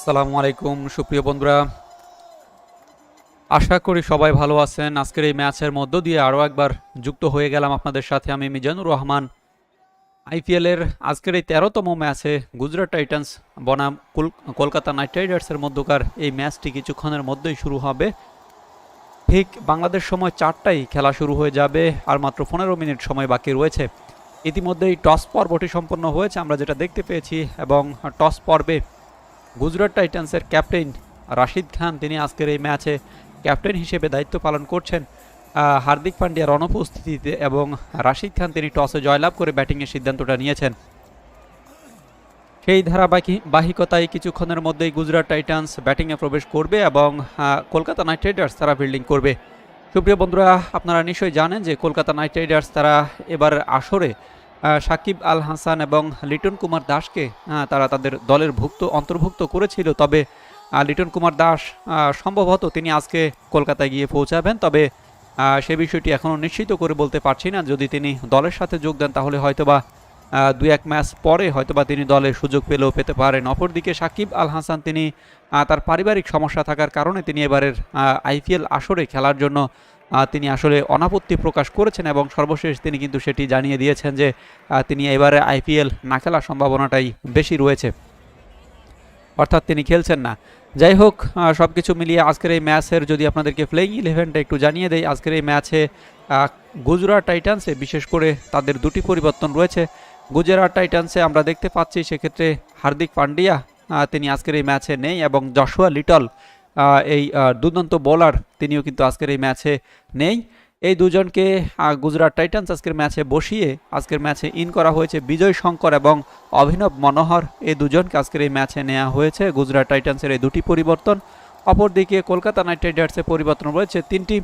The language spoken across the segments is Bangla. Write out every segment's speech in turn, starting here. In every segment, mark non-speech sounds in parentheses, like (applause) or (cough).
আসসালামু আলাইকুম, সুপ্রিয় বন্ধুরা। আশা করি সবাই ভালো আছেন। আজকের এই ম্যাচের মধ্য দিয়ে আরও একবার যুক্ত হয়ে গেলাম আপনাদের সাথে। আমি মিজানুর রহমান। আইপিএলের আজকের এই তেরোতম ম্যাচে গুজরাট টাইটান্স, বনাম, কল- কলকাতা নাইট রাইডার্সের মধ্যকার এই ম্যাচটি কিছুক্ষণের মধ্যেই শুরু হবে। ঠিক বাংলাদেশ সময় চারটায় খেলা শুরু হয়ে যাবে আর মাত্র পনেরো মিনিট সময় বাকি রয়েছে। ইতিমধ্যেই টস পর্বটি সম্পন্ন হয়েছে, আমরা যেটা দেখতে পেয়েছি, এবং টস পর্বে গুজরাট টাইটান্সের ক্যাপ্টেন রাশিদ খান, তিনি আজকের এই ম্যাচে ক্যাপ্টেন হিসেবে দায়িত্ব পালন করছেন হার্দিক পান্ডিয়ার অনুপস্থিতিতে এবং রাশিদ খান তিনি টসে জয়লাভ করে ব্যাটিংয়ের সিদ্ধান্তটা নিয়েছেন। সেই ধারাবাহিকতায় কিছুক্ষণের মধ্যেই গুজরাট টাইটান্স ব্যাটিংয়ে প্রবেশ করবে এবং কলকাতা নাইট রাইডার্স তারা ফিল্ডিং করবে। সুপ্রিয় বন্ধুরা, আপনারা নিশ্চয়ই জানেন যে কলকাতা নাইট রাইডার্স তারা এবার আসরে সাকিব আল হাসান এবং লিটন কুমার দাসকে তারা তাদের দলের ভুক্ত, অন্তর্ভুক্ত করেছিল। তবে লিটন কুমার দাস সম্ভবত তিনি আজকে কলকাতায় গিয়ে পৌঁছাবেন। তবে সে বিষয়টি এখনও নিশ্চিত করে বলতে পারছি না। যদি তিনি দলের সাথে যোগ দেন, তাহলে হয়তোবা দুই এক ম্যাচ পরে হয়তোবা তিনি দলে সুযোগ পেলেও পেতে পারেন। অপরদিকে সাকিব আল হাসান, তিনি তার পারিবারিক সমস্যা থাকার কারণে তিনি এবারের আইপিএল আসরে খেলার জন্য তিনি আসলে অনাপত্তি প্রকাশ করেছেন এবং সর্বশেষ তিনি কিন্তু সেটি জানিয়ে দিয়েছেন যে তিনি এবারে আইপিএল না খেলার সম্ভাবনাটাই বেশি রয়েছে। অর্থাৎ তিনি খেলছেন না। যাই হোক সব কিছু মিলিয়ে আজকের এই ম্যাচের যদি আপনাদেরকে প্লেইং ইলেভেনটা একটু জানিয়ে দেয় আজকের এই ম্যাচে গুজরাট টাইটান্সে বিশেষ করে তাদের দুটি পরিবর্তন রয়েছে। গুজরাট টাইটান্সে আমরা দেখতে পাচ্ছি সেক্ষেত্রে হার্দিক পান্ডিয়া তিনি আজকের এই ম্যাচে নেই এবং জশুয়া লিটল এই দুর্দান্ত বোলার তিনিও কিন্তু আজকের এই ম্যাচে নেই। এই দুজনকে গুজরাট টাইটান্স আজকের ম্যাচে বসিয়ে আজকের ম্যাচে ইন করা হয়েছে বিজয় শঙ্কর এবং অভিনব মনোহর। এই দুজনকে আজকের এই ম্যাচে নেওয়া হয়েছে। গুজরাট টাইটান্সের এই দুটি পরিবর্তন। অপরদিকে কলকাতা নাইট রাইডার্সের পরিবর্তন রয়েছে তিনটি।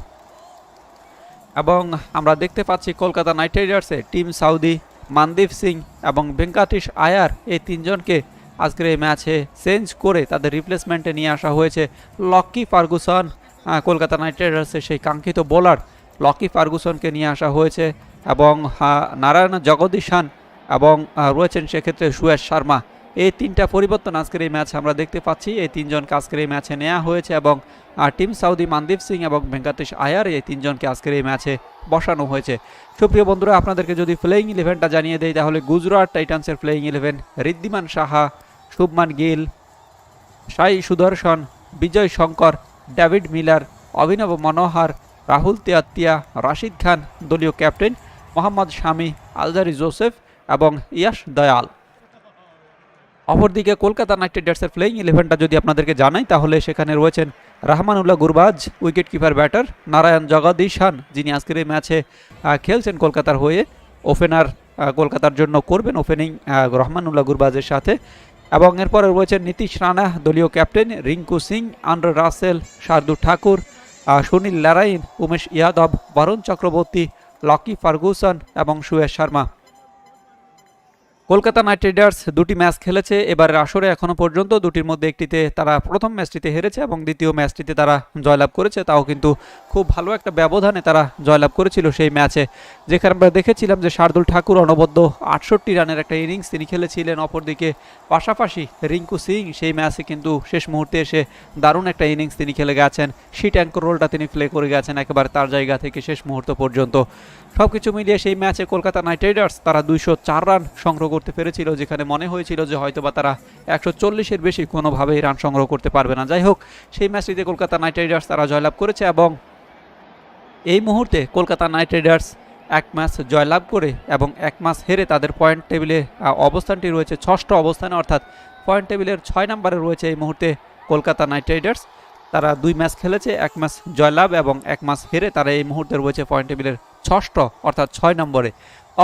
এবং আমরা দেখতে পাচ্ছি কলকাতা নাইট রাইডার্সে টিম সাউদি, মানদীপ সিং এবং ভেঙ্কাটিশ আয়ার এই তিনজনকে আজকের এই ম্যাচে চেঞ্জ করে তাদের রিপ্লেসমেন্টে নিয়ে আসা হয়েছে লকি ফার্গুসন। কলকাতা নাইট রাইডার্সের সেই কাঙ্ক্ষিত বোলার লকি ফার্গুসনকে নিয়ে আসা হয়েছে এবং নারায়ণ জগদীশান এবং রয়েছেন সেক্ষেত্রে সুয়েশ শর্মা। এই তিনটা পরিবর্তন আজকের এই ম্যাচ আমরা দেখতে পাচ্ছি। এই তিনজনকে আজকের এই ম্যাচে নেওয়া হয়েছে এবং টিম সাউদি মানদীপ সিং এবং ভেঙ্কাতেশ আয়ার এই তিনজনকে আজকের এই ম্যাচে বসানো হয়েছে। সুপ্রিয় বন্ধুরা, আপনাদেরকে যদি প্লেইং ইলেভেনটা জানিয়ে দেয় তাহলে Gujarat টাইটান্সের playing eleven Wriddhiman Saha Shubman Gill Sai Sudharsan, Vijay Shankar, David Miller, Abhinav Manohar, Rahul Tewatia Rashid Khan, দলীয় captain, Mohammed Shami, Alzarri Joseph এবং ইয়াশ দয়াল। অপরদিকে কলকাতা নাইট রাইডার্সের প্লেইং ইলেভেনটা যদি আপনাদেরকে জানাই, তাহলে সেখানে রয়েছেন Rahmanullah Gurbaz wicket keeper batter Narayan Jagadish Jagadeesan যিনি আজকের এই ম্যাচে খেলছেন কলকাতার হয়ে। ওপেনার কলকাতার জন্য করবেন ওপেনিং রহমানুল্লাহ গুরবাজের সাথে। এবং এরপরে রয়েছেন নীতিশ রানা, দলীয় captain Rinku Singh Andre Russell, Shardul Thakur Sunil Narine Umesh Yadav, Varun Chakravarthy, Lockie Ferguson এবং সুয়েশ শর্মা। কলকাতা নাইট রাইডার্স দুটি ম্যাচ খেলেছে। এবারের আসরে এখনও পর্যন্ত দুটির মধ্যে একটিতে তারা প্রথম ম্যাচটিতে হেরেছে এবং দ্বিতীয় ম্যাচটিতে তারা জয়লাভ করেছে। তাও কিন্তু খুব ভালো একটা ব্যবধানে তারা জয়লাভ করেছিল সেই ম্যাচে। যেখানে আমরা দেখেছিলাম যে শার্দুল ঠাকুর অনবদ্য আটষট্টি রানের একটা ইনিংস তিনি খেলেছিলেন। অপরদিকে পাশাপাশি রিঙ্কু সিং সেই ম্যাচে কিন্তু শেষ মুহূর্তে এসে দারুণ একটা ইনিংস তিনি খেলে গেছেন। শি ট্যাঙ্কর রোলটা তিনি প্লে করে গেছেন একেবারে তার জায়গা থেকে শেষ মুহূর্ত পর্যন্ত। সব কিছু মিলিয়ে সেই ম্যাচে কলকাতা নাইট রাইডার্স তারা দুইশো চার রান সংগ্রহ করতে পেরেছিল, যেখানে মনে হয়েছিল যে হয়তোবা তারা একশো চল্লিশের বেশি কোনোভাবেই রান সংগ্রহ করতে পারবে না। যাই হোক, সেই ম্যাচটিতে কলকাতা নাইট রাইডার্স তারা জয়লাভ করেছে এবং এই মুহূর্তে কলকাতা নাইট রাইডার্স এক ম্যাচ জয়লাভ করে এবং এক ম্যাচ হেরে তাদের পয়েন্ট টেবিলে অবস্থানটি রয়েছে ষষ্ঠ অবস্থানে, অর্থাৎ পয়েন্ট টেবিলের ছয় নম্বরে রয়েছে এই মুহূর্তে কলকাতা নাইট রাইডার্স। তারা দুই ম্যাচ খেলেছে, এক ম্যাচ জয়লাভ এবং এক ম্যাচ হেরে তারা এই মুহূর্তে রয়েছে পয়েন্ট টেবিলের ষষ্ঠ অর্থাৎ ছয় নম্বরে।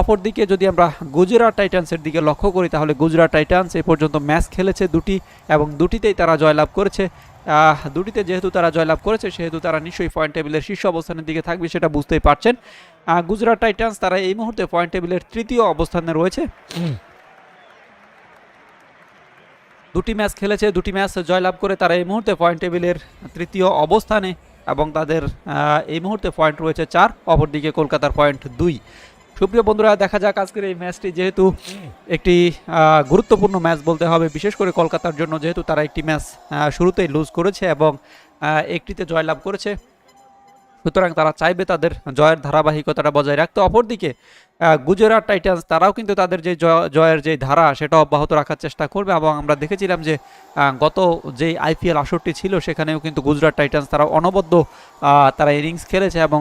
অপরদিকে যদি আমরা গুজরাট টাইটান্সের দিকে লক্ষ্য করি তাহলে গুজরাট টাইটান্স এ পর্যন্ত ম্যাচ খেলেছে দুটি এবং দুটিতেই তারা জয়লাভ করেছে। দুটিতে যেহেতু তারা জয়লাভ করেছে সেহেতু তারা নিশ্চয়ই পয়েন্ট টেবিলের শীর্ষ অবস্থানের দিকে থাকবে সেটা বুঝতেই পারছেন। গুজরাট টাইটান্স তারা এই মুহূর্তে পয়েন্ট টেবিলের তৃতীয় অবস্থানে রয়েছে। দুটি ম্যাচ খেলেছে দুটি ম্যাচ জয়লাভ করে তারা এই মুহূর্তে পয়েন্ট টেবিলের তৃতীয় অবস্থানে এবং তাদের এই মুহূর্তে পয়েন্ট রয়েছে চার, অপরদিকে কলকাতার পয়েন্ট দুই। সুপ্রিয় বন্ধুরা, দেখা যাক আজকের এই ম্যাচটি যেহেতু একটি গুরুত্বপূর্ণ ম্যাচ বলতে হবে, বিশেষ করে কলকাতার জন্য যেহেতু তারা একটি ম্যাচ শুরুতেই লুজ করেছে এবং একটিতে জয়লাভ করেছে। সুতরাং তারা চাইবে তাদের জয়ের ধারাবাহিকতাটা বজায় রাখতে। অপরদিকে গুজরাট টাইটান্স, তারাও কিন্তু তাদের যে জয়- জয়ের যে ধারা, সেটা অব্যাহত রাখার চেষ্টা করবে এবং আমরা দেখেছিলাম যে গত যে আইপিএল আসরটি ছিল, সেখানেও কিন্তু গুজরাট টাইটান্স তারা অনবদ্য তারা ইনিংস খেলেছে এবং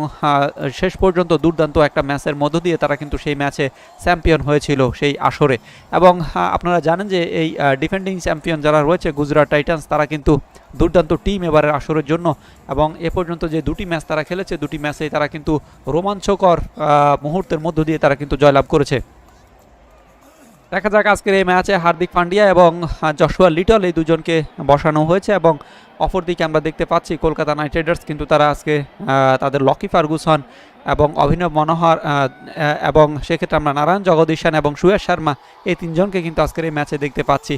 শেষ পর্যন্ত দুর্দান্ত একটা ম্যাচের মধ্য দিয়ে তারা কিন্তু সেই ম্যাচে চ্যাম্পিয়ন হয়েছিল সেই আসরে। এবং আপনারা জানেন যে এই ডিফেন্ডিং চ্যাম্পিয়ন যারা রয়েছে গুজরাট টাইটান্স, তারা কিন্তু দুর্দান্ত টিম এবারের আসরের জন্য এবং এ পর্যন্ত যে দুটি ম্যাচ তারা খেলেছে, দুটি ম্যাচেই তারা কিন্তু রোমাঞ্চকর মুহূর্তের মধ্য দিয়ে তারা কিন্তু জয়লাভ করেছে। দেখা যাক আজকের এই ম্যাচে হার্দিক পান্ডিয়া এবং জশুয়া লিটল এই দুজনকে বসানো হয়েছে এবং অপরদিকে আমরা দেখতে পাচ্ছি কলকাতা নাইট রাইডার্স কিন্তু তারা আজকে তাদের লকি ফার্গুসন এবং অভিনব মনোহর এবং সেক্ষেত্রে আমরা নারায়ণ জগদীশান এবং সুয়েশ শর্মা এই তিনজনকে কিন্তু আজকের এই ম্যাচে দেখতে পাচ্ছি।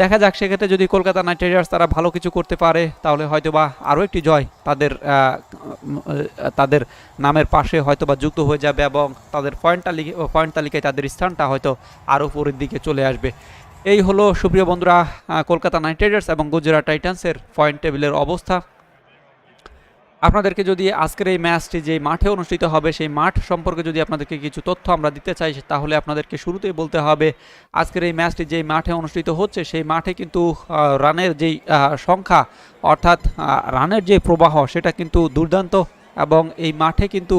দেখা যাক, সেক্ষেত্রে যদি কলকাতা নাইট রাইডার্স তারা ভালো কিছু করতে পারে, তাহলে হয়তোবা আরও একটি জয় তাদের তাদের নামের পাশে হয়তোবা যুক্ত হয়ে যাবে এবং তাদের পয়েন্ট তালিকা, পয়েন্ট তালিকায় তাদের স্থানটা হয়তো আরও উপরের দিকে চলে আসবে। এই হলো সুপ্রিয় বন্ধুরা কলকাতা নাইট রাইডার্স এবং গুজরাট টাইটান্সের পয়েন্ট টেবিলের অবস্থা। আপনাদেরকে যদি আজকের এই ম্যাচটি যে মাঠে অনুষ্ঠিত হবে, সেই মাঠ সম্পর্কে যদি আপনাদেরকে কিছু তথ্য আমরা দিতে চাই তাহলে আপনাদেরকে শুরুতেই বলতে হবে, আজকের এই ম্যাচটি যেই মাঠে অনুষ্ঠিত হচ্ছে, সেই মাঠে কিন্তু রানের যেই সংখ্যা, অর্থাৎ রানের যে প্রবাহ, সেটা কিন্তু দুর্দান্ত এবং এই মাঠে কিন্তু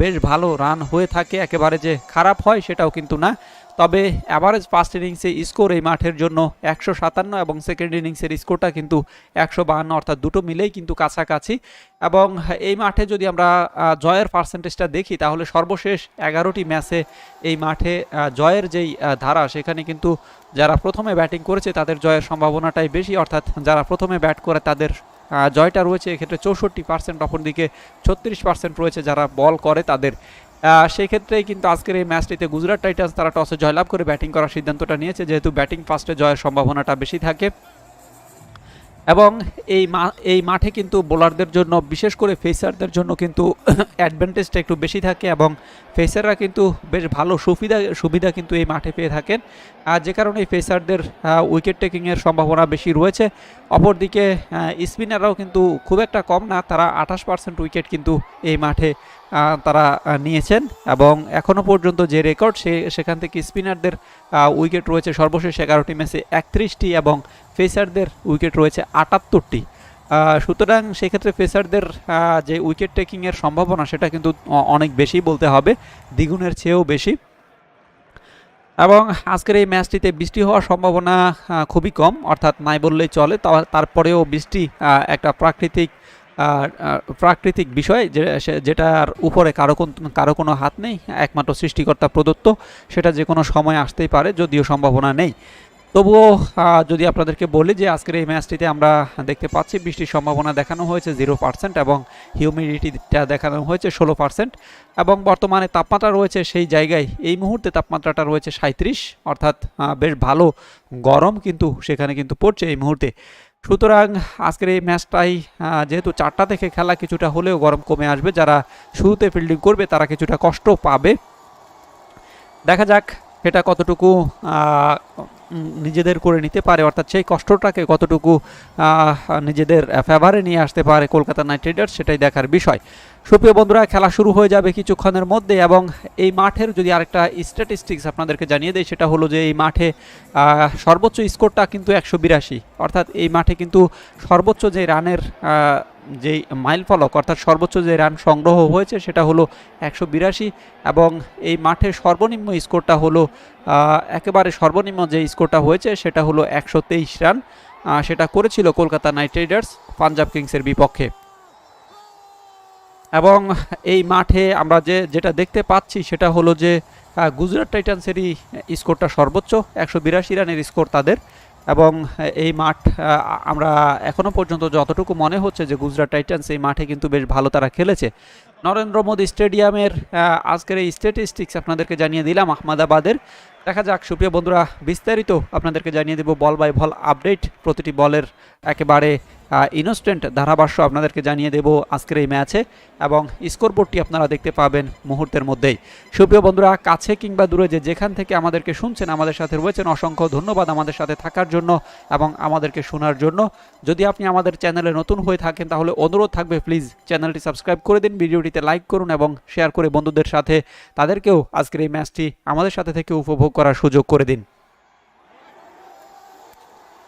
বেশ ভালো রান হয়ে থাকে। একেবারে যে খারাপ হয়, সেটাও কিন্তু না। তবে অ্যাভারেজ ফার্স্ট ইনিংসে স্কোর এই মাঠের জন্য একশো সাতান্ন এবং সেকেন্ড ইনিংসের স্কোরটা কিন্তু একশো বাহান্ন, অর্থাৎ দুটো মিলেই কিন্তু কাছাকাছি। এবং এই মাঠে যদি আমরা জয়ের পার্সেন্টেজটা দেখি, তাহলে সর্বশেষ এগারোটি ম্যাচে এই মাঠে জয়ের যেই ধারা, সেখানে কিন্তু যারা প্রথমে ব্যাটিং করেছে, তাদের জয়ের সম্ভাবনাটাই বেশি, অর্থাৎ যারা প্রথমে ব্যাট করে, তাদের জয়টা রয়েছে এক্ষেত্রে চৌষট্টি পার্সেন্ট অপরদিকে ছত্রিশ পার্সেন্ট রয়েছে, যারা বল করে, তাদের সেই ক্ষেত্রেই কিন্তু আজকের এই ম্যাচটিতে গুজরাট টাইটান্স তারা টসে জয়লাভ করে ব্যাটিং করার সিদ্ধান্তটা নিয়েছে, যেহেতু ব্যাটিং ফার্স্টে জয়ের সম্ভাবনাটা বেশি থাকে। এবং এই এই মাঠে কিন্তু বোলারদের জন্য, বিশেষ করে ফেসারদের জন্য কিন্তু (clears throat) অ্যাডভান্টেজটা একটু বেশি থাকে এবং ফেসাররা কিন্তু বেশ ভালো সুবিধা সুবিধা কিন্তু এই মাঠে পেয়ে থাকেন। আর যে কারণে ফেসারদের উইকেট টেকিংয়ের সম্ভাবনা বেশি রয়েছে। অপরদিকে স্পিনাররাও কিন্তু খুব একটা কম না, তারা আঠাশ পার্সেন্ট উইকেট কিন্তু এই মাঠে তারা নিয়েছেন। এবং এখনও পর্যন্ত যে রেকর্ড সে, সেখান থেকে স্পিনারদের উইকেট রয়েছে সর্বশেষ এগারোটি ম্যাচে একত্রিশটি এবং ফেসারদের উইকেট রয়েছে আটাত্তরটি। সুতরাং সেক্ষেত্রে ফেসারদের আহ, যে উইকেট টেকিংয়ের সম্ভাবনা সেটা কিন্তু অনেক বেশি বলতে হবে দ্বিগুণের চেয়েও বেশি। এবং আজকের এই ম্যাচটিতে বৃষ্টি হওয়ার সম্ভাবনা খুবই কম অর্থাৎ নাই বললেই চলে। তারপরেও বৃষ্টি একটা প্রাকৃতিক প্রাকৃতিক বিষয় যে যেটার উপরে কারও কোন- কারও কোনো হাত নেই একমাত্র সৃষ্টিকর্তা প্রদত্ত সেটা যে কোনো সময় আসতেই পারে যদিও সম্ভাবনা নেই। তবুও যদি আপনাদেরকে বলি যে আজকের এই ম্যাচটিতে আমরা দেখতে পাচ্ছি, বৃষ্টির সম্ভাবনা দেখানো হয়েছে জিরো পার্সেন্ট এবং হিউমিডিটিটা দেখানো হয়েছে ষোলো পার্সেন্ট এবং বর্তমানে তাপমাত্রা রয়েছে সেই জায়গায়, এই মুহূর্তে তাপমাত্রাটা রয়েছে সাঁত্রিশ অর্থাৎ বেশ ভালো গরম কিন্তু সেখানে কিন্তু পড়ছে এই মুহূর্তে। সুতরাং আজকের এই ম্যাচটাই যেহেতু চারটা থেকে খেলা কিছুটা হলেও গরম কমে আসবে, যারা শুরুতে ফিল্ডিং করবে তারা কিছুটা কষ্ট পাবে। দেখা যাক সেটা কতটুকু নিজেদের করে নিতে পারে, অর্থাৎ সেই কষ্টটাকে কতটুকু নিজেদের ফেভারে নিয়ে আসতে পারে কলকাতা নাইট রাইডার্স সেটাই দেখার বিষয়। সুপ্রিয় বন্ধুরা, খেলা শুরু হয়ে যাবে কিছুক্ষণের মধ্যে এবং এই মাঠের যদি আরেকটা স্ট্যাটিস্টিক্স আপনাদেরকে জানিয়ে দেয় সেটা হলো যে এই মাঠে সর্বোচ্চ স্কোরটা কিন্তু একশো বিরাশি। অর্থাৎ এই মাঠে কিন্তু সর্বোচ্চ যে রানের যেই মাইল ফলক, অর্থাৎ সর্বোচ্চ যে রান সংগ্রহ হয়েছে সেটা হলো একশো বিরাশি এবং এই মাঠে সর্বনিম্ন স্কোরটা হলো একেবারে সর্বনিম্ন যে স্কোরটা হয়েছে সেটা হলো একশো তেইশ রান সেটা করেছিল কলকাতা নাইট রাইডার্স পাঞ্জাব কিংসের বিপক্ষে। এবং এই মাঠে আমরা যে, যেটা দেখতে পাচ্ছি সেটা হলো যে গুজরাট টাইটান্সেরই স্কোরটা সর্বোচ্চ, একশো বিরাশি রানের স্কোর তাদের। এবং এই মাঠ আমরা এখনও পর্যন্ত যতটুকু মনে হচ্ছে যে গুজরাট টাইটান্স এই মাঠে কিন্তু বেশ ভালো তারা খেলেছে। নরেন্দ্র মোদী স্টেডিয়ামের আজকের এই স্ট্যাটিস্টিক্স আপনাদেরকে জানিয়ে দিলাম আহমেদাবাদের। দেখা যাক, সুপ্রিয় বন্ধুরা, বিস্তারিত আপনাদেরকে জানিয়ে দেব বল বাই বল আপডেট প্রতিটি বলের একেবারে ইনস্ট্যান্ট ধারাভাষ্য আপনাদেরকে জানিয়ে দেব আজকের এই ম্যাচে এবং স্কোরবোর্ডটি আপনারা দেখতে পাবেন মুহূর্তের মধ্যেই। সুপ্রিয় বন্ধুরা, কাছে কিংবা দূরে যে যেখান থেকে আমাদেরকে শুনছেন, আমাদের সাথে রয়েছেন অসংখ্য ধন্যবাদ আমাদের সাথে থাকার জন্য এবং আমাদেরকে শোনার জন্য। যদি আপনি আমাদের চ্যানেলে নতুন হয়ে থাকেন, তাহলে অনুরোধ থাকবে প্লিজ চ্যানেলটি সাবস্ক্রাইব করে দিন, ভিডিওটিতে লাইক করুন এবং শেয়ার করে বন্ধুদের সাথে তাদেরকেও আজকের এই ম্যাচটি আমাদের সাথে থেকে উপভোগ করার সুযোগ করে দিন।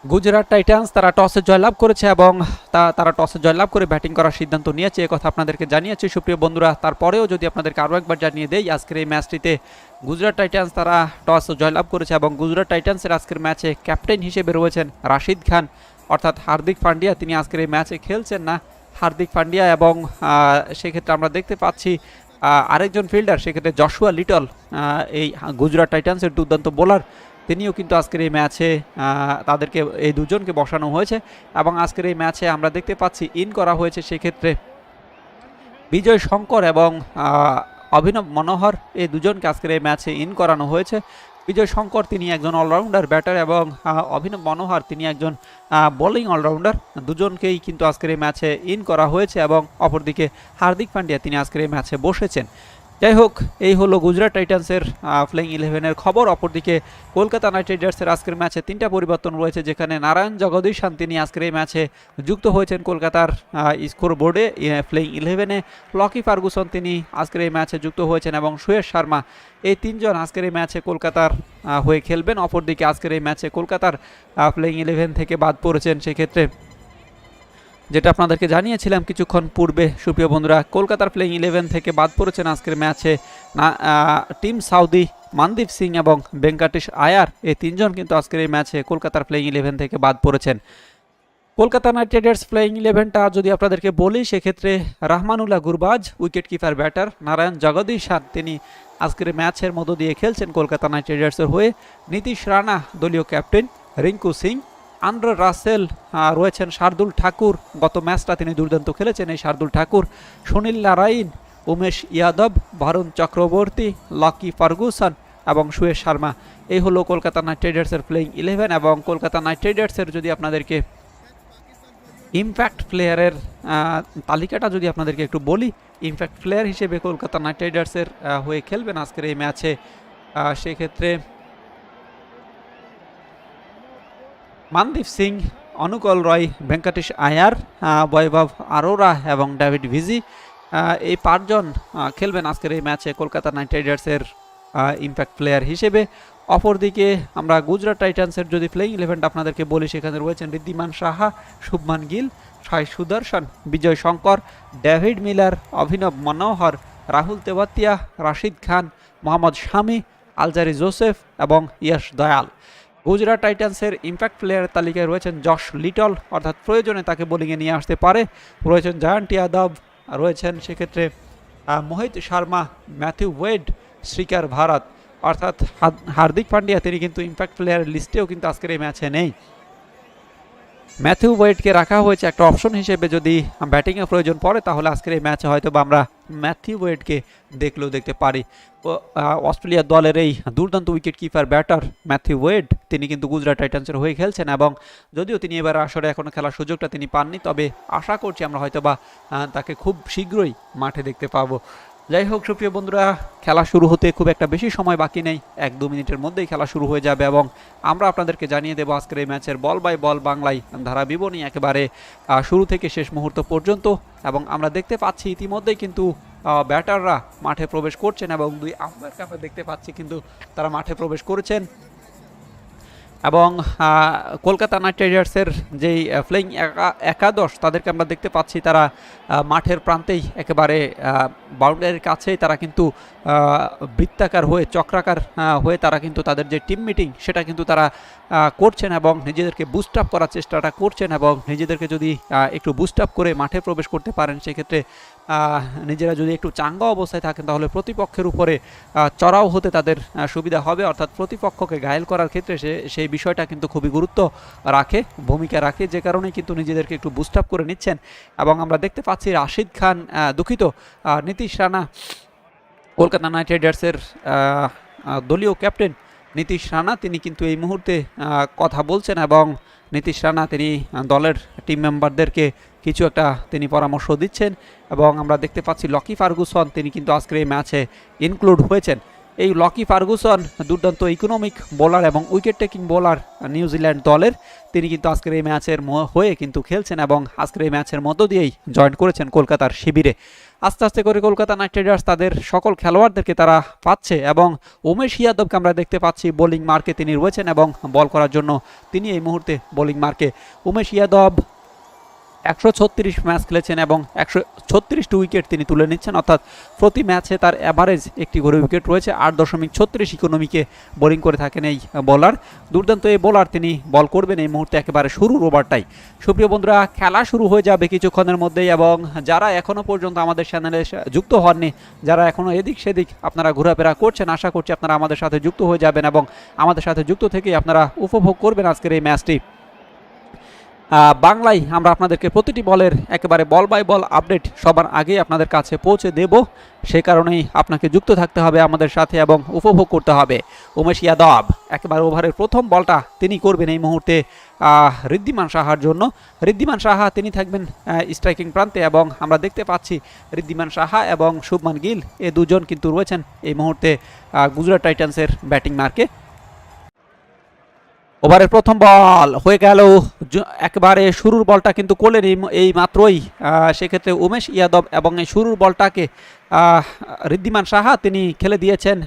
গুজরাট টাইটান্স তারা টসে জয়লাভ করেছে এবং তা, তারা টসে জয়লাভ করে ব্যাটিং করার সিদ্ধান্ত নিয়েছে। কথা আপনাদেরকে জানিয়েছে। সুপ্রিয় বন্ধুরা, তারপরেও যদি আপনাদেরকে আরও একবার জানিয়ে দেই, আজকের এই ম্যাচটিতে গুজরাট টাইটান্স তারা টস জয়লাভ করেছে এবং গুজরাট টাইটান্সের আজকের ম্যাচে ক্যাপ্টেন হিসেবে রয়েছেন রাশিদ খান। অর্থাৎ হার্দিক পান্ডিয়া, তিনি আজকের এই ম্যাচে খেলছেন না। হার্দিক পান্ডিয়া এবং সেক্ষেত্রে আমরা দেখতে পাচ্ছি আরেকজন ফিল্ডার, সেক্ষেত্রে জশুয়া লিটল এই গুজরাট টাইটান্সের দুর্দান্ত বোলার তিনিও কিন্তু আজকের এই ম্যাচে তাদেরকে, এই দুজনকে বসানো হয়েছে এবং আজকের এই ম্যাচে আমরা দেখতে পাচ্ছি ইন করা হয়েছে সেক্ষেত্রে বিজয় শঙ্কর এবং অভিনব মনোহর, এই দুজনকে আজকের এই ম্যাচে ইন করানো হয়েছে। বিজয় শঙ্কর তিনি একজন অলরাউন্ডার ব্যাটার এবং অভিনব মনোহর তিনি একজন বোলিং অলরাউন্ডার। দুজনকেই কিন্তু আজকের এই ম্যাচে ইন করা হয়েছে এবং অপরদিকে হার্দিক পান্ডিয়া তিনি আজকের এই ম্যাচে বসেছেন। যাই হোক এই হলো গুজরাট টাইটান্সের প্লেইং ইলেভেনের খবর। অপরদিকে কলকাতা নাইট রাইডার্সের আজকের ম্যাচে তিনটা পরিবর্তন রয়েছে, যেখানে নারায়ণ জগদীশান তিনি আজকের এই ম্যাচে যুক্ত হয়েছেন কলকাতার স্কোর বোর্ডে প্লেইং ইলেভেনে লকি ফার্গুসন তিনি আজকের এই ম্যাচে যুক্ত হয়েছেন এবং সুয়েশ শর্মা এই তিনজন আজকের এই ম্যাচে কলকাতার হয়ে খেলবেন। অপরদিকে আজকের এই ম্যাচে কলকাতার প্লেইং ইলেভেন থেকে বাদ পড়েছেন, সেক্ষেত্রে যেটা আপনাদেরকে জানিয়েছিলাম কিছুক্ষণ পূর্বে, সুপ্রিয় বন্ধুরা, কলকাতার প্লেইং ইলেভেন থেকে বাদ পড়েছেন আজকের ম্যাচে না টিম সাউদি মানদীপ সিং এবং বেঙ্কাটেশ আয়ার। এই তিনজন কিন্তু আজকের এই ম্যাচে কলকাতার প্লেইং ইলেভেন থেকে বাদ পড়েছেন। কলকাতা নাইট রাইডার্স প্লেইং ইলেভেনটা যদি আপনাদেরকে বলি, সেক্ষেত্রে Rahmanullah Gurbaz wicket keeper batter Narayan Jagadeesan তিনি আজকের ম্যাচের মধ্য দিয়ে খেলছেন কলকাতা নাইট রাইডার্সের হয়ে। নীতিশ রানা, দলীয় captain Rinku Singh Andre Russell রয়েছেন শার্দুল ঠাকুর। গত ম্যাচটা তিনি দুর্দান্ত খেলেছেন এই শার্দুল ঠাকুর। সুনীল নারায়ণ, উমেশ ইয়াদব, ভারুণ চক্রবর্তী, লকি ফার্গুসন এবং সুয়েশ শর্মা। এই হলো কলকাতা নাইট রাইডার্সের প্লেইং ইলেভেন এবং কলকাতা নাইট রাইডার্সের যদি আপনাদেরকে ইমপ্যাক্ট প্লেয়ারের তালিকাটা যদি আপনাদেরকে একটু বলি ইমপ্যাক্ট প্লেয়ার হিসেবে কলকাতা নাইট রাইডার্সের হয়ে খেলবেন আজকের এই ম্যাচে। সেক্ষেত্রে মানদীপ সিং, অনুকল রয়, ভেঙ্কটেশ আয়ার বৈভব আরোরা এবং ডেভিড ভিজি এই পাঁচজন খেলবেন আজকের এই ম্যাচে কলকাতা নাইট রাইডার্সের ইম্প্যাক্ট প্লেয়ার হিসেবে। অপরদিকে আমরা গুজরাট টাইটান্সের যদি প্লেইং ইলেভেনটা আপনাদেরকে বলি, সেখানে রয়েছেন ঋদ্ধিমান সাহা, শুভমান গিল সাই সুদর্শন, বিজয় শঙ্কর, ডেভিড মিলার, অভিনব মনোহর, রাহুল তেবাতিয়া রাশিদ খান, মোহাম্মদ শামি, আলজারি জোসেফ এবং ইয়াশ দয়াল। গুজরাট টাইটান্সের ইম্প্যাক্ট প্লেয়ারের তালিকায় রয়েছেন জশ লিটল, অর্থাৎ প্রয়োজনে তাকে বোলিংয়ে নিয়ে আসতে পারে। রয়েছেন জায়ান্ট ইয়াদব রয়েছেন সেক্ষেত্রে মোহিত শর্মা, ম্যাথিউ ওয়েড, শ্রীকার ভারত। অর্থাৎ হার্দিক পান্ডিয়া, তিনি কিন্তু ইম্প্যাক্ট প্লেয়ারের লিস্টেও কিন্তু আজকের এই ম্যাচে নেই। ম্যাথিউ ওয়েডকে রাখা হয়েছে একটা অপশন হিসেবে যদি ব্যাটিংয়ের প্রয়োজন পড়ে, তাহলে আজকের এই ম্যাচে হয়তো বা আমরা ম্যাথিউ ওয়েডকে দেখলেও দেখতে পারি। অস্ট্রেলিয়ার দলের এই দুর্দান্ত wicket keeper, batter Matthew Wade তিনি কিন্তু গুজরাট টাইটান্সের হয়ে খেলছেন এবং যদিও তিনি এবার আসরে এখনও খেলার সুযোগটা তিনি পাননি, তবে আশা করছি আমরা হয়তো বা তাকে খুব শীঘ্রই মাঠে দেখতে পাবো। যাই হোক সুপ্রিয় বন্ধুরা, খেলা শুরু হতে খুব একটা বেশি সময় বাকি নেই। এক দু মিনিটের মধ্যেই খেলা শুরু হয়ে যাবে এবং আমরা আপনাদেরকে জানিয়ে দেবো আজকের এই ম্যাচের বল বাই বল বাংলায় ধারা বিবরণী একেবারে শুরু থেকে শেষ মুহূর্ত পর্যন্ত এবং আমরা দেখতে পাচ্ছি ইতিমধ্যেই কিন্তু ব্যাটাররা মাঠে প্রবেশ করছেন এবং দুই আম্পায়ারকে আমরা দেখতে পাচ্ছি কিন্তু তারা মাঠে প্রবেশ করেছেন। এবং কলকাতা নাইট রাইডার্সের যেই ফ্লেইং একাদশ, তাদেরকে আমরা দেখতে পাচ্ছি তারা মাঠের প্রান্তেই একেবারে বাউন্ডারির কাছেই তারা কিন্তু বৃত্তাকার হয়ে, চক্রাকার হয়ে তারা কিন্তু তাদের যে টিম মিটিং সেটা কিন্তু তারা করছেন এবং নিজেদেরকে বুস্ট আপ করার চেষ্টাটা করছেন এবং নিজেদেরকে যদি একটু বুস্ট আপ করে মাঠে প্রবেশ করতে পারেন, সেক্ষেত্রে নিজেরা যদি একটু চাঙ্গা অবস্থায় থাকেন, তাহলে প্রতিপক্ষের উপরে চড়াও হতে তাদের সুবিধা হবে। অর্থাৎ প্রতিপক্ষকে ঘায়েল করার ক্ষেত্রে সে, সেই বিষয়টা কিন্তু খুবই গুরুত্ব রাখে, ভূমিকা রাখে। যে কারণে কিন্তু নিজেদেরকে একটু বুস্ট আপ করে নিচ্ছেন এবং আমরা দেখতে পাচ্ছি রাশিদ খান দুঃখিত নীতিশ রানা, কলকাতা নাইট রাইডার্সের দলীয় ক্যাপ্টেন নীতিশ রানা, তিনি কিন্তু এই মুহূর্তে কথা বলছেন এবং নীতিশ রানা তিনি দলের টিম মেম্বারদেরকে কিছু একটা তিনি পরামর্শ দিচ্ছেন এবং আমরা দেখতে পাচ্ছি লকি ফার্গুসন, তিনি কিন্তু আজকের এই ম্যাচে ইনক্লুড হয়েছেন। এই লকি ফার্গুসন দুর্দান্ত ইকোনমিক বোলার এবং wicket taking bowler New Zealand দলের, তিনি কিন্তু আজকের এই ম্যাচের হয়ে কিন্তু খেলছেন এবং আজকের এই ম্যাচের মধ্য দিয়েই জয়েন করেছেন কলকাতার শিবিরে। আস্তে আস্তে করে কলকাতা নাইট রাইডার্স তাদের সকল খেলোয়াড়দেরকে তারা পাচ্ছে এবং উমেশ ইয়াদবকে আমরা দেখতে পাচ্ছি বোলিং মার্কে তিনি রয়েছেন এবং বল করার জন্য তিনি এই মুহূর্তে বোলিং মার্কে। উমেশ ইয়াদব একশো ছত্রিশ ম্যাচ খেলেছেন এবং একশো ছত্রিশটি উইকেট তিনি তুলে নিচ্ছেন। অর্থাৎ প্রতি ম্যাচে তার অ্যাভারেজ একটি করে উইকেট রয়েছে। আট দশমিক ছত্রিশ ইকোনমিকে বোলিং করে থাকেন এই বোলার দুর্দান্ত এই বোলার তিনি বল করবেন এই মুহূর্তে একেবারে শুরুর ওভারটাই। সুপ্রিয় বন্ধুরা, খেলা শুরু হয়ে যাবে কিছুক্ষণের মধ্যেই এবং যারা এখনও পর্যন্ত আমাদের চ্যানেলে যুক্ত হননি, যারা এখনও এদিক সেদিক আপনারা ঘোরাফেরা করছেন, আশা করছি আপনারা আমাদের সাথে যুক্ত হয়ে যাবেন এবং আমাদের সাথে যুক্ত থেকেই আপনারা উপভোগ করবেন আজকের এই ম্যাচটি বাংলায় আমরা আপনাদেরকে প্রতিটি বলের একেবারে বল বাই বল আপডেট সবার আগে আপনাদের কাছে পৌঁছে দেব। সে কারণেই আপনাকে যুক্ত থাকতে হবে আমাদের সাথে এবং উপভোগ করতে হবে। উমেশ ইয়াদব, একেবারে ওভারের প্রথম বলটা তিনি করবেন এই মুহূর্তে ঋদ্ধিমান সাহার জন্য। ঋদ্ধিমান সাহা, তিনি থাকবেন স্ট্রাইকিং প্রান্তে এবং আমরা দেখতে পাচ্ছি ঋদ্ধিমান সাহা এবং শুভমান গিল, এ দুজন কিন্তু রয়েছেন এই মুহূর্তে গুজরাট টাইটান্সের ব্যাটিং মার্কে ওভারের প্রথম বল হয়ে গেল। একবারে শুরুর বলটা কিন্তু করলেন এই মাত্রই। সেক্ষেত্রে উমেশ ইয়াদব এবং এই শুরুর বলটাকে ঋদ্ধিমান সাহা তিনি খেলে দিয়েছেন।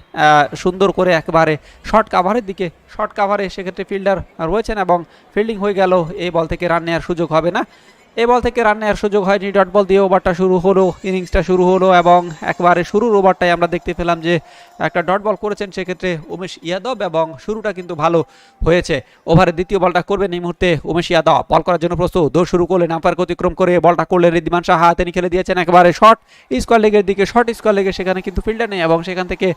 সুন্দর করে একবারে শর্ট কাভারের দিকে, শর্ট কাভারে সেক্ষেত্রে ফিল্ডার রয়েছেন এবং ফিল্ডিং হয়ে গেল। এই বল থেকে রান নেওয়ার সুযোগ হবে না। এই বল থেকে রান নেওয়ার সুযোগ হয়নি, ডট বল দিয়ে ওভারটা শুরু হলো, ইনিংসটা শুরু হলো এবং একবারে শুরুর ওভারটাই আমরা দেখতে পেলাম যে একটা ডট বল করেছেন সেক্ষেত্রে উমেশ ইয়াদব এবং শুরুটা কিন্তু ভালো হয়েছে। ওভারে দ্বিতীয় বলটা করবেন এই মুহূর্তে উমেশ ইয়াদব। বল করার জন্য প্রস্তুত। দৌড় শুরু করলেন আম্পায়ার অতিক্রম করে বলটা করলেন ঋদ্ধিমান সাহা। তিনি খেলে দিয়েছেন একবারে শর্ট স্কোয়ার লেগের দিকে শর্ট স্কোয়ার লেগে সেখানে কিন্তু ফিল্ডার নেই এবং সেখান থেকে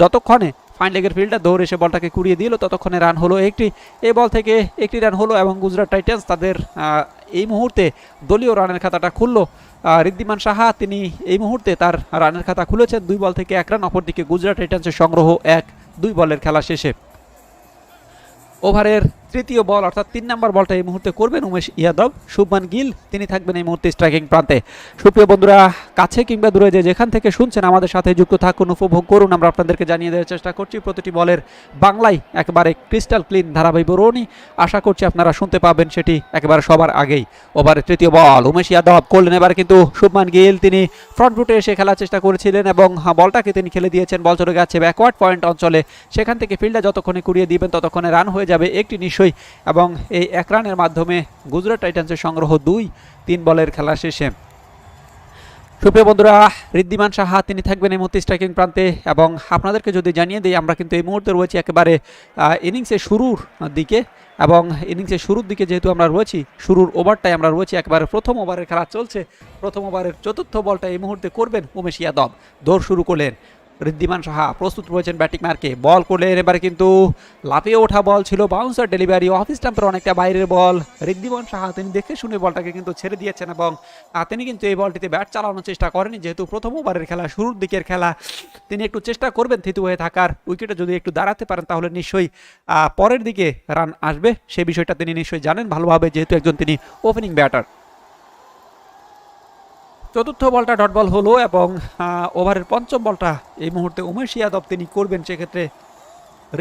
যতক্ষণে ফাইন লেগের ফিল্ডার দৌড় এসে বলটাকে কুড়িয়ে দিল। ততক্ষণে রান হলো একটি, এই বল থেকে একটি রান হলো এবং গুজরাট টাইটান্স তাদের এই মুহূর্তে দলীয় রানের খাতাটা খুললো। ঋদ্ধিমান সাহা, তিনি এই মুহূর্তে তার রানের খাতা খুলেছেন। দুই বল থেকে এক রান অপরদিকে গুজরাট টাইটান্সের সংগ্রহ এক, দুই বলের খেলা শেষে। ওভারের তৃতীয় বল অর্থাৎ তিন নম্বর বলটা এই মুহূর্তে করবেন উমেশ ইয়াদব। শুভমান গিল তিনি থাকবেন এই মুহূর্তে স্ট্রাইকিং প্রান্তে। সুপ্রিয় বন্ধুরা কাছে কিংবা দূরে যে যেখান থেকে শুনছেন আমাদের সাথে যুক্ত থাকুন উপভোগ করুন। আমরা আপনাদেরকে জানিয়ে দেওয়ার চেষ্টা করছি প্রতিটি বলের বাংলায় একেবারে ক্রিস্টাল ক্লিন ধারাবাহিক বরণী। আশা করছি আপনারা শুনতে পাবেন সেটি একেবারে সবার আগেই। ওভারের তৃতীয় বল উমেশ ইয়াদব করলেন এবার কিন্তু শুভমান গিল। তিনি ফ্রন্ট রুটে এসে খেলার চেষ্টা করেছিলেন এবং হ্যাঁ, বলটাকে তিনি খেলে দিয়েছেন। বল চলে গেছে ব্যাকওয়ার্ড পয়েন্ট অঞ্চলে। সেখান থেকে ফিল্ডার যতক্ষণে কুড়িয়ে দিবেন ততক্ষণে রান হয়ে যাবে। একটি নিশ্চয়ই এবং এই এক রানের মাধ্যমে গুজরাট টাইটান্সের সংগ্রহ দুই, তিন বলের খেলা শেষে। সুপ্রিয় বন্ধুরা, ঋদ্ধিমান সাহা, তিনি থাকবেন এই মুহূর্তে স্ট্রাইকিং প্রান্তে এবং আপনাদেরকে যদি জানিয়ে দিই, আমরা কিন্তু এই মুহূর্তে রয়েছি একেবারে ইনিংসের শুরুর দিকে এবং ইনিংসের শুরুর দিকে যেহেতু আমরা রয়েছি, শুরুর ওভারটাই আমরা রয়েছি, একেবারে প্রথম ওভারের খেলা চলছে। প্রথম ওভারের চতুর্থ বলটা এই মুহূর্তে করবেন উমেশ ইয়াদব। দৌড় শুরু করলেন। ঋদ্ধিমান সাহা প্রস্তুত রয়েছেন ব্যাটিং মার্কে। বল করলেন এবারে কিন্তু লাফিয়ে ওঠা বল ছিল বাউন্সার ডেলিভারি অফ স্টাম্পের অনেকটা বাইরের বল। ঋদ্ধিমান সাহা, তিনি দেখে শুনে বলটাকে কিন্তু ছেড়ে দিয়েছেন এবং তিনি কিন্তু এই বলটিতে ব্যাট চালানোর চেষ্টা করেনি যেহেতু প্রথম ওভারের খেলা, শুরুর দিকের খেলা। তিনি একটু চেষ্টা করবেন থিতু হয়ে থাকার। উইকেটে যদি একটু দাঁড়াতে পারেন তাহলে নিশ্চয়ই পরের দিকে রান আসবে। সেই বিষয়টা তিনি নিশ্চয়ই জানেন ভালোভাবে, যেহেতু একজন তিনি ওপেনিং ব্যাটার চতুর্থ বলটা ডট বল হলো এবং ওভারের পঞ্চম বলটা এই মুহূর্তে উমেশ ইয়াদব তিনি করবেন সেক্ষেত্রে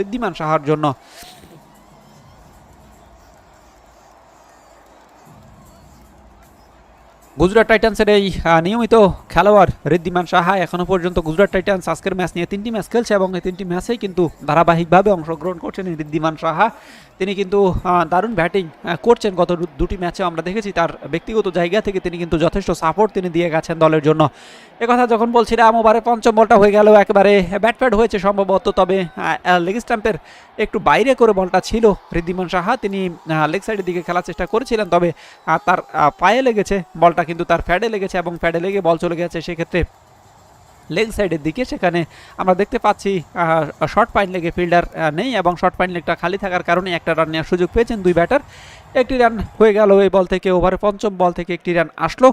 ঋদ্ধিমান সাহার জন্য। গুজরাট টাইটান্সের এই নিয়মিত খেলোয়াড় ঋদ্ধিমান সাহা এখনও পর্যন্ত গুজরাট টাইটান্স আজকের ম্যাচ নিয়ে তিনটি ম্যাচ খেলছে এবং এই তিনটি ম্যাচেই কিন্তু ধারাবাহিকভাবে অংশগ্রহণ করছেন ঋদ্ধিমান সাহা। তিনি কিন্তু দারুণ ব্যাটিং করছেন। গত দুটি ম্যাচে আমরা দেখেছি তার ব্যক্তিগত জায়গা থেকে তিনি কিন্তু যথেষ্ট সাপোর্ট তিনি দিয়ে গেছেন দলের জন্য। কথা যখন বলছিলাম ওভারে পঞ্চম বলটা হয়ে গেল একেবারে ব্যাট প্যাড হয়েছে সম্ভবত, তবে লেগ স্ট্যাম্পের একটু বাইরে করে বলটা ছিল ঋদ্ধিমান সাহা। তিনি লেগ সাইডের দিকে খেলার চেষ্টা করেছিলেন, তবে তার পায়ে লেগেছে, বলটা কিন্তু তার ফ্যাডে লেগেছে এবং ফ্যাডে লেগে বল চলে গেছে। সেক্ষেত্রে লেগ সাইডের দিকে, সেখানে আমরা দেখতে পাচ্ছি শর্ট পাইন লেগে ফিল্ডার নেই এবং শর্ট পাইন লেগটা খালি থাকার কারণে একটা রান নেওয়ার সুযোগ পেয়েছেন দুই ব্যাটার একটি রান হয়ে গেল এই বল থেকে ওভারে পঞ্চম বল থেকে একটি রান আসলো।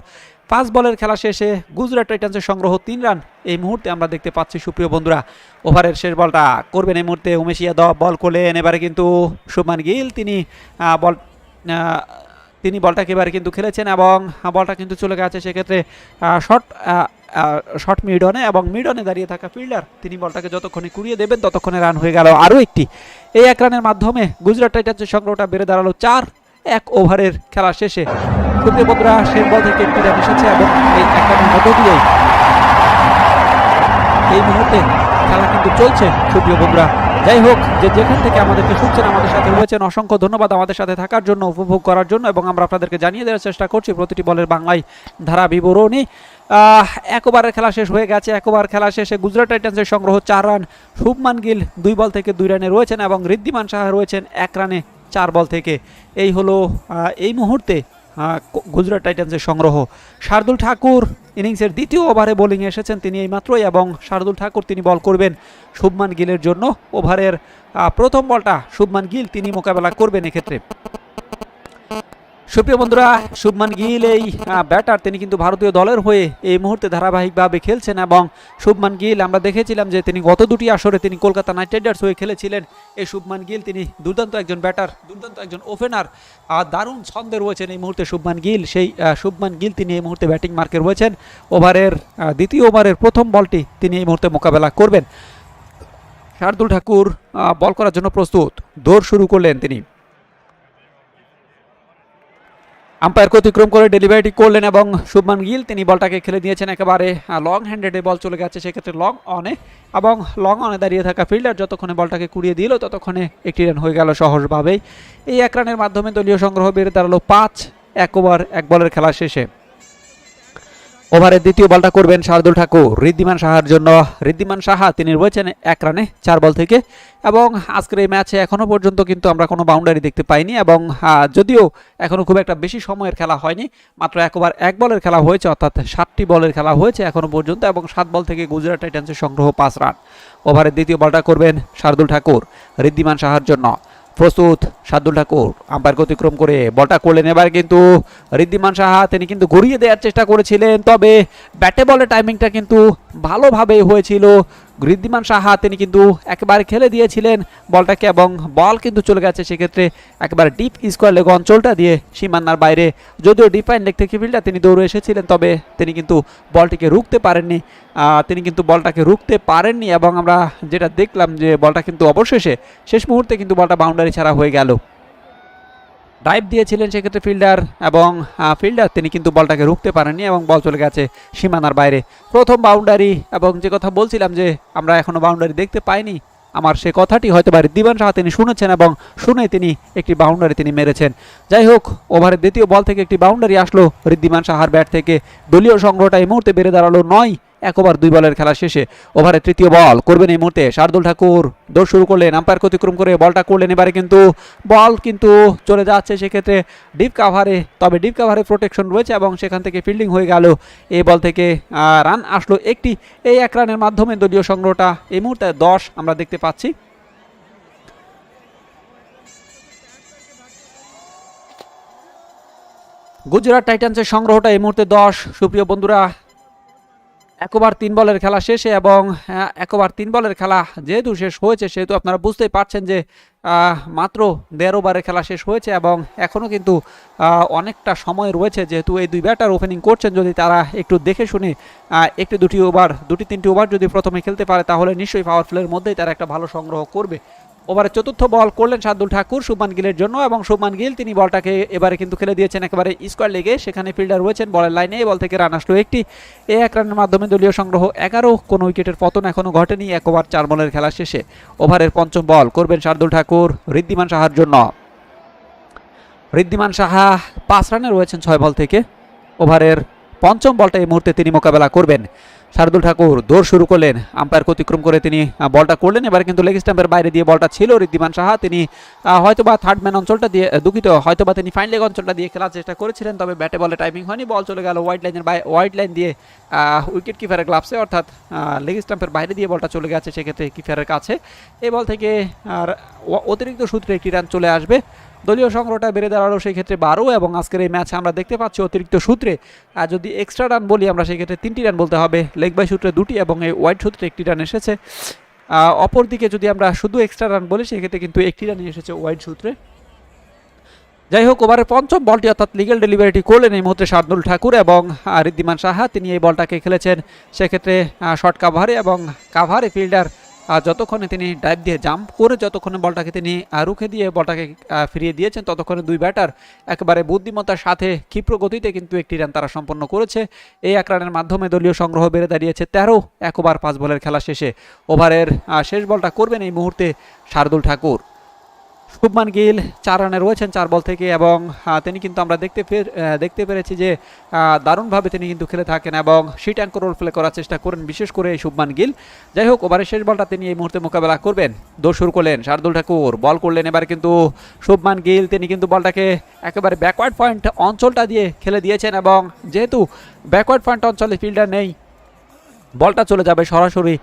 পাঁচ বলের খেলা শেষে গুজরাট টাইটান্সের সংগ্রহ তিন রান এই মুহূর্তে আমরা দেখতে পাচ্ছি, সুপ্রিয় বন্ধুরা। ওভারের শেষ বলটা করবেন এই মুহূর্তে উমেশ ইয়াদব বল করলেন এবারে কিন্তু শুভমান গিল। তিনি বল তিনি বলটাকে এবারে কিন্তু খেলেছেন এবং বলটা কিন্তু চলে গেছে। সেক্ষেত্রে শর্ট শর্ট মিডনে এবং মিডনে দাঁড়িয়ে থাকা ফিল্ডার তিনি বলটাকে যতক্ষণে কুড়িয়ে দেবেন, ততক্ষণে রান হয়ে গেল আরও একটি। এই এক রানের মাধ্যমে গুজরাট টাইটান্সের সংগ্রহটা বেড়ে দাঁড়াল চার, এক ওভারের খেলা শেষে। বন্ধুরা, শেষ বল থেকে একটি রান এসেছে এবং এই এক রানের মধ্য দিয়েই এই মুহূর্তে খেলা কিন্তু চলছে, সুপ্রিয় বন্ধুরা। যাই হোক, যে যেখান থেকে আমাদেরকে শুনছেন, আমাদের সাথে রয়েছেন, অসংখ্য ধন্যবাদ আমাদের সাথে থাকার জন্য, উপভোগ করার জন্য এবং আমরা আপনাদেরকে জানিয়ে দেওয়ার চেষ্টা করছি প্রতিটি বলের বাংলায় ধারা বিবরণী আহ, এক ওভারের খেলা শেষ হয়ে গেছে একবার খেলা শেষে গুজরাট টাইটান্সের সংগ্রহ চার রান। শুভমান গিল দুই বল থেকে দুই রানে রয়েছেন এবং ঋদ্ধিমান সাহা রয়েছেন এক রানে চার বল থেকে। এই হলো এই মুহূর্তে গুজরাট টাইটান্সের সংগ্রহ। শার্দুল ঠাকুর ইনিংসের দ্বিতীয় ওভারে বোলিংয়ে এসেছেন তিনি এইমাত্রই এবং শার্দুল ঠাকুর তিনি বল করবেন শুভমান গিলের জন্য। ওভারের প্রথম বলটা শুভমান গিল তিনি মোকাবেলা করবেন এক্ষেত্রে। সুপ্রিয় বন্ধুরা, শুভমান গিল এই ব্যাটার, তিনি কিন্তু ভারতীয় দলের হয়ে এই মুহূর্তে ধারাবাহিকভাবে খেলছেন এবং শুভমান গিল, আমরা দেখেছিলাম যে তিনি গত দুটি আসরে তিনি কলকাতা নাইট রাইডার্স হয়ে খেলেছিলেন। এই শুভমান গিল, তিনি দুর্দান্ত একজন ব্যাটার, দুর্দান্ত একজন ওপেনার, আর দারুণ ছন্দে রয়েছেন এই মুহূর্তে শুভমান গিল। সেই শুভমান গিল, তিনি এই মুহূর্তে ব্যাটিং মার্কে রয়েছেন। ওভারের দ্বিতীয় ওভারের প্রথম বলটি তিনি এই মুহূর্তে মোকাবেলা করবেন। শার্দুল ঠাকুর বল করার জন্য প্রস্তুত। দৌড় শুরু করলেন তিনি। আম্পায়ারকে অতিক্রম করে ডেলিভারিটি করলেন এবং শুভমান গিল। তিনি বলটাকে খেলে দিয়েছেন একেবারে লং হ্যান্ডেডে বল চলে গেছে, সেক্ষেত্রে লং অনে এবং লং অনে দাঁড়িয়ে থাকা ফিল্ডার যতক্ষণে বলটাকে কুড়িয়ে দিল, ততক্ষণে একটি রান হয়ে গেল সহজভাবেই। এই এক রানের মাধ্যমে দলীয় সংগ্রহ বেড়ে দাঁড়াল পাঁচ, এক ওভার এক বলের খেলা শেষে। ওভারের দ্বিতীয় বলটা করবেন শার্দুল ঠাকুর। ঋদ্ধিমান সাহার জন্য। ঋদ্ধিমান সাহা, তিনি রয়েছেন এক রানে চার বল থেকে। এবং আজকের এই ম্যাচে এখনও পর্যন্ত কিন্তু আমরা কোনো বাউন্ডারি দেখতে পাইনি এবং যদিও এখনও খুব একটা বেশি সময়ের খেলা হয়নি, মাত্র এক ওভার এক বলের খেলা হয়েছে, অর্থাৎ সাতটি বলের খেলা হয়েছে এখনও পর্যন্ত এবং সাত বল থেকে গুজরাট টাইটান্সের সংগ্রহ পাঁচ রান। ওভারের দ্বিতীয় বলটা করবেন শার্দুল ঠাকুর, ঋদ্ধিমান সাহার জন্য। প্রস্তুত সাদ্দুল ঠাকুর আম্পায়ারকে অতিক্রম করে বলটা করলেন। এবার কিন্তু ঋদ্ধিমান সাহা, তিনি কিন্তু ঘুরিয়ে দেওয়ার চেষ্টা করেছিলেন, তবে ব্যাটে বলের টাইমিংটা কিন্তু ভালোভাবে হয়েছিল ঋদ্ধিমান সাহা, তিনি কিন্তু একেবারে খেলে দিয়েছিলেন বলটাকে এবং বল কিন্তু চলে গেছে সেক্ষেত্রে একেবারে ডিপ স্কোয়ার লেগ অঞ্চলটা দিয়ে সীমানার বাইরে। যদিও ডিফাইন লেগ থেকে ফিল্ডার, তিনি দৌড়ে এসেছিলেন, তবে তিনি কিন্তু বলটিকে রুখতে পারেননি। তিনি কিন্তু বলটাকে রুখতে পারেননি এবং আমরা যেটা দেখলাম যে বলটা কিন্তু অবশেষে শেষ মুহূর্তে কিন্তু বলটা বাউন্ডারি ছাড়া হয়ে গেল। ডাইভ দিয়েছিলেন সেক্ষেত্রে ফিল্ডার এবং ফিল্ডার তিনি কিন্তু বলটাকে রুখতে পারেননি এবং বল চলে গেছে সীমানার বাইরে। প্রথম বাউন্ডারি এবং যে কথা বলছিলাম যে আমরা এখনও বাউন্ডারি দেখতে পাইনি, আমার সে কথাটি হয়তো বা ঋদ্ধিমান সাহা তিনি শুনেছেন এবং শুনে তিনি একটি বাউন্ডারি তিনি মেরেছেন। যাই হোক ওভারের দ্বিতীয় বল থেকে একটি বাউন্ডারি আসলো ঋদ্ধিমান সাহার ব্যাট থেকে। দলীয় সংগ্রহটা এই মুহূর্তে বেড়ে দাঁড়াল নয়। এক ওভার দুই বলের খেলা শেষে ওভারে তৃতীয় বল করবেন এই মুহূর্তে শার্দুল ঠাকুর। দৌড় শুরু করলেন আম্পায়ারকে অতিক্রম করে বলটা করলেন, এবারে কিন্তু বল কিন্তু চলে যাচ্ছে সেক্ষেত্রে ডিপ কাভারে তবে ডিপ কাভারে প্রোটেকশন রয়েছে এবং সেখান থেকে ফিল্ডিং হয়ে গেল। এই বল থেকে রান আসলো একটি, এই এক রানের মাধ্যমে দলীয় সংগ্রহটা এই মুহূর্তে দশ আমরা দেখতে পাচ্ছি। গুজরাট টাইটান্সের সংগ্রহটা এই মুহূর্তে দশ। সুপ্রিয় বন্ধুরা এক ওভার তিন বলের খেলা শেষে এবং আহ, এক তিন বলের খেলা যেহেতু শেষ হয়েছে সেহেতু আপনারা বুঝতেই পারছেন যে মাত্র দেড় ওভারের খেলা শেষ হয়েছে এবং এখনও কিন্তু অনেকটা সময় রয়েছে যেহেতু এই দুই ব্যাটার ওপেনিং করছেন। যদি তারা একটু দেখে শুনে একটি দুটি ওভার দুটি তিনটি ওভার যদি প্রথমে খেলতে পারে তাহলে নিশ্চয়ই পাওয়ার প্লের মধ্যেই তারা একটা ভালো সংগ্রহ করবে। ওভারের চতুর্থ বল করলেন শার্দুল ঠাকুর, শুভমান গিলের জন্য এবং শুভমান গিল তিনি বলটাকে এবারে কিন্তু খেলে দিয়েছেন একেবারে স্কোয়ার লেগে। সেখানে ফিল্ডার রয়েছেন বলের লাইনে বল থেকে রান আসলো একটি। এ এক রানের মাধ্যমে দলীয় সংগ্রহ এগারো, কোনো উইকেটের পতন এখনও ঘটেনি, এক ওভার চার বলের খেলা শেষে। ওভারের পঞ্চম বল করবেন শার্দুল ঠাকুর ঋদ্ধিমান সাহার জন্য। ঋদ্ধিমান সাহা পাঁচ রানে রয়েছেন ছয় বল থেকে। ওভারের পঞ্চম বলটা এই মুহূর্তে তিনি মোকাবেলা করবেন। শার্দুল ঠাকুর দৌড় শুরু করলেন। আম্পায়ার অতিক্রম করে তিনি বলটা করলেন। এবার কিন্তু লেগ স্টাম্পের বাইরে দিয়ে বলটা ছিল ঋদ্ধিমান সাহা। তিনি হয়তোবা থার্ড ম্যান অঞ্চলটা দিয়ে দুঃখিত, হয়তোবা তিনি ফাইন লেগ অঞ্চলটা দিয়ে খেলার চেষ্টা করেছিলেন, তবে ব্যাটে বলে টাইমিং হয়নি। বল চলে গেল হোয়াইট লাইনের হোয়াইট লাইন দিয়ে উইকেট কিপারের গ্লাভসে অর্থাৎ লেগ স্টাম্পের বাইরে দিয়ে বলটা চলে গেছে, সেক্ষেত্রে কিপারের কাছে। এই বল থেকে আর অতিরিক্ত সূত্রে একটি রান চলে আসবে। দলীয় সংগ্রহটা বেড়ে দাঁড়াল সেই ক্ষেত্রে বারো এবং আজকের এই ম্যাচে আমরা দেখতে পাচ্ছি অতিরিক্ত সূত্রে আর যদি এক্সট্রা রান বলি আমরা সেই ক্ষেত্রে তিনটি রান বলতে হবে। লেগ বাই সূত্রে দুটি এবং এই ওয়াইড সূত্রে একটি রান এসেছে। অপরদিকে যদি আমরা শুধু এক্সট্রা রান বলি সেক্ষেত্রে কিন্তু একটি রানই এসেছে ওয়াইড সূত্রে। যাই হোক ওভারের পঞ্চম বলটি অর্থাৎ লিগেল ডেলিভারিটি করলেন এই মুহূর্তে শার্দুল ঠাকুর এবং আহ, ঋদ্ধিমান সাহা। তিনি এই বলটাকে খেলেছেন সেক্ষেত্রে শর্ট কাভারে এবং কাভারে ফিল্ডার যতক্ষণে তিনি ডাইভ দিয়ে জাম্প করে যতক্ষণে বলটাকে তিনি রুখে দিয়ে বলটাকে ফিরিয়ে দিয়েছেন, ততক্ষণে দুই ব্যাটার একেবারে বুদ্ধিমত্তার সাথে ক্ষিপ্র গতিতে কিন্তু একটি রান তারা সম্পন্ন করেছে। এই এক রানের মাধ্যমে দলীয় সংগ্রহ বেড়ে দাঁড়িয়েছে তেরো এক ওভার পাঁচ বলের খেলা শেষে। ওভারের শেষ বলটা করবেন এই মুহূর্তে শার্দুল ঠাকুর। শুভমান গিল, চার রানে রয়েছেন চার বল থেকে এবং তিনি কিন্তু আমরা দেখতে দেখতে পেরেছি যে দারুণভাবে তিনি কিন্তু খেলে থাকেন এবং শিট অ্যাঙ্কর রোল প্লে করার চেষ্টা করেন বিশেষ করে এই শুভমান গিল। যাই হোক ওভারের শেষ বলটা তিনি এই মুহূর্তে মোকাবেলা করবেন। দৌড় শুরু করলেন শার্দুল ঠাকুর, বল করলেন এবার কিন্তু শুভমান গিল। তিনি কিন্তু বলটাকে একেবারে ব্যাকওয়ার্ড পয়েন্ট অঞ্চলটা দিয়ে খেলে দিয়েছেন এবং যেহেতু ব্যাকওয়ার্ড পয়েন্ট অঞ্চলে ফিল্ডার নেই বলটা চলে যাবে সরাসরি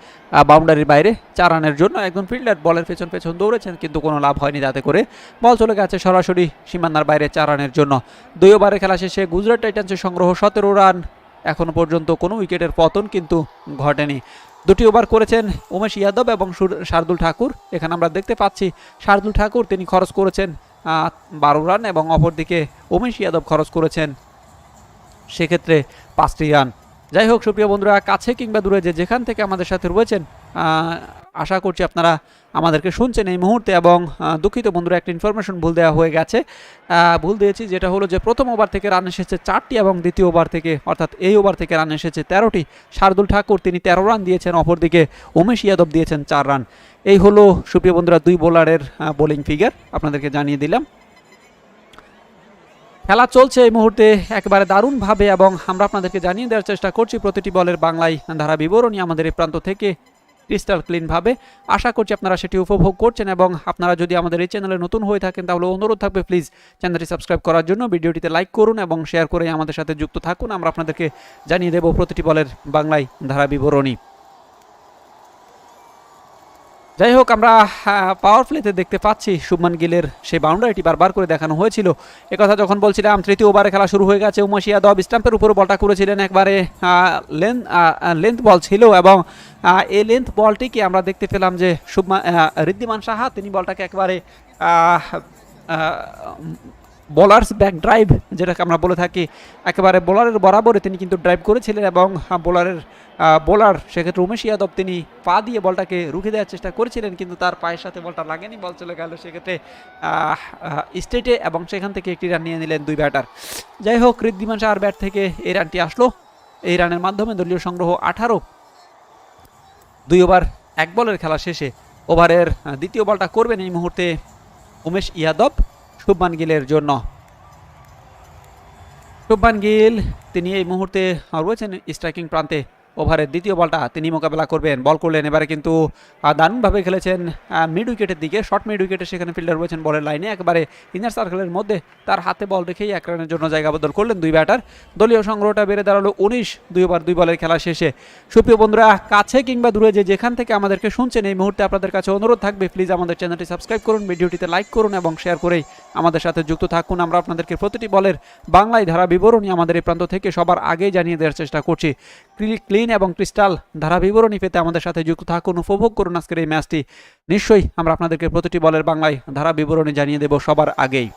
বাউন্ডারির বাইরে। চার রানের জন্য একজন ফিল্ডার বলের পেছন পেছন দৌড়েছেন, কিন্তু কোনো লাভ হয়নি তাতে করে। বল চলে গেছে সরাসরি সীমানার বাইরে চার রানের জন্য। দুই ওভারে খেলা শেষে গুজরাট টাইটান্সের সংগ্রহ সতেরো রান। এখনও পর্যন্ত কোনো উইকেটের পতন কিন্তু ঘটেনি। দুটি ওভার করেছেন উমেশ ইয়াদব এবং শার্দুল ঠাকুর। এখানে আমরা দেখতে পাচ্ছি, শার্দুল ঠাকুর তিনি খরচ করেছেন বারো রান এবং অপরদিকে উমেশ ইয়াদব খরচ করেছেন। সেক্ষেত্রে পাঁচটি রান। যাই হোক, সুপ্রিয় বন্ধুরা, কাছে কিংবা দূরে যে যেখান থেকে আমাদের সাথে রয়েছেন আশা করছি আপনারা আমাদেরকে শুনছেন এই মুহূর্তে এবং দুঃখিত বন্ধুরা, একটা ইনফরমেশন ভুল দেওয়া হয়ে গেছে। ভুল দিয়েছি, যেটা হলো যে প্রথম ওভার থেকে রান এসেছে চারটি এবং দ্বিতীয় ওভার থেকে, অর্থাৎ এই ওভার থেকে রান এসেছে তেরোটি। শার্দুল ঠাকুর তিনি তেরো রান দিয়েছেন, অপরদিকে উমেশ ইয়াদব দিয়েছেন চার রান এই হলো, সুপ্রিয় বন্ধুরা, দুই বোলারের বোলিং ফিগার আপনাদেরকে জানিয়ে দিলাম। খেলা চলছে এই মুহূর্তে একেবারে দারুণভাবে এবং আমরা আপনাদেরকে জানিয়ে দেওয়ার চেষ্টা করছি প্রতিটি বলের বাংলায় ধারা বিবরণী আমাদের এই প্রান্ত থেকে ক্রিস্টাল ক্লিনভাবে আশা করছি আপনারা সেটি উপভোগ করছেন এবং আপনারা যদি আমাদের এই চ্যানেলে নতুন হয়ে থাকেন তাহলে অনুরোধ থাকবে প্লিজ চ্যানেলটি সাবস্ক্রাইব করার জন্য, ভিডিওটিতে লাইক করুন এবং শেয়ার করে আমাদের সাথে যুক্ত থাকুন। আমরা আপনাদেরকে জানিয়ে দেব প্রতিটি বলের বাংলায় ধারা বিবরণী যাই হোক আমরা পাওয়ার প্লেতে দেখতে পাচ্ছি শুভমান গিলের সেই বাউন্ডারিটি বারবার করে দেখানো হয়েছিল। একথা যখন বলছিলাম তৃতীয় ওভারে খেলা শুরু হয়ে গেছে উমাশ ইয়াদব স্টাম্পের উপরে বলটা করেছিলেন একবারে লেন্থ লেন্থ বল ছিল এবং এই লেন্থ বলটিকে আমরা দেখতে পেলাম যে শুভমান ঋদ্ধিমান সাহা, তিনি বলটাকে একবারে বোলার্স ব্যাক ড্রাইভ যেটাকে আমরা বলে থাকি, একেবারে বোলারের বরাবরে তিনি কিন্তু ড্রাইভ করেছিলেন এবং বোলারের বোলার সেক্ষেত্রে উমেশ ইয়াদব তিনি পা দিয়ে বলটাকে রুখে দেওয়ার চেষ্টা করেছিলেন, কিন্তু তার পায়ের সাথে বলটা লাগেনি বল চলে গেল সেক্ষেত্রে স্টেটে এবং সেখান থেকে একটি রান নিয়ে নিলেন দুই ব্যাটার যাই হোক, ঋদ্ধিমান শাহর ব্যাট থেকে এই রানটি আসলো। এই রানের মাধ্যমে দলীয় সংগ্রহ আঠারো। দুই ওভার এক বলের খেলা শেষে ওভারের দ্বিতীয় বলটা করবেন এই মুহূর্তে উমেশ ইয়াদব। শুভমান গিলের জন্য। শুভমান গিল তিনি এই মুহূর্তে রয়েছেন স্ট্রাইকিং প্রান্তে। ওভারের দ্বিতীয় বলটা তিনি মোকাবেলা করবেন। বল করলেন এবারে কিন্তু দারুণভাবে খেলেছেন মিড উইকেটের দিকে। শর্ট মিড উইকেটে সেখানে ফিল্ডার রয়েছেন বলের লাইনে একেবারে ইনার সার্কেলের মধ্যে তার হাতে বল রেখেই এক রানের জন্য জায়গা বদল করলেন দুই ব্যাটার দলীয় সংগ্রহটা বেড়ে দাঁড়াল উনিশ দুই ওভার দুই বলের খেলা শেষে। সুপ্রিয় বন্ধুরা, কাছে কিংবা দূরে যে যেখান থেকে আমাদেরকে শুনছেন, এই মুহূর্তে আপনাদের কাছে অনুরোধ থাকবে প্লিজ আমাদের চ্যানেলটি সাবস্ক্রাইব করুন, ভিডিওটিতে লাইক করুন এবং শেয়ার করেই আমাদের সাথে যুক্ত থাকুন। আমরা আপনাদেরকে প্রতিটি বলের বাংলায় ধারা বিবরণী আমাদের এই প্রান্ত থেকে সবার আগেই জানিয়ে দেওয়ার চেষ্টা করছি। ক্লিন এবং ক্রিস্টাল ধারা বিবরণী পেতে আমাদের সাথে যুক্ত থাকুন। উপভোগ করুন আজকের এই ম্যাচটি। নিশ্চয়ই আমরা আপনাদেরকে প্রতিটি বলের বাংলায় ধারা বিবরণী জানিয়ে দেব সবার আগেই।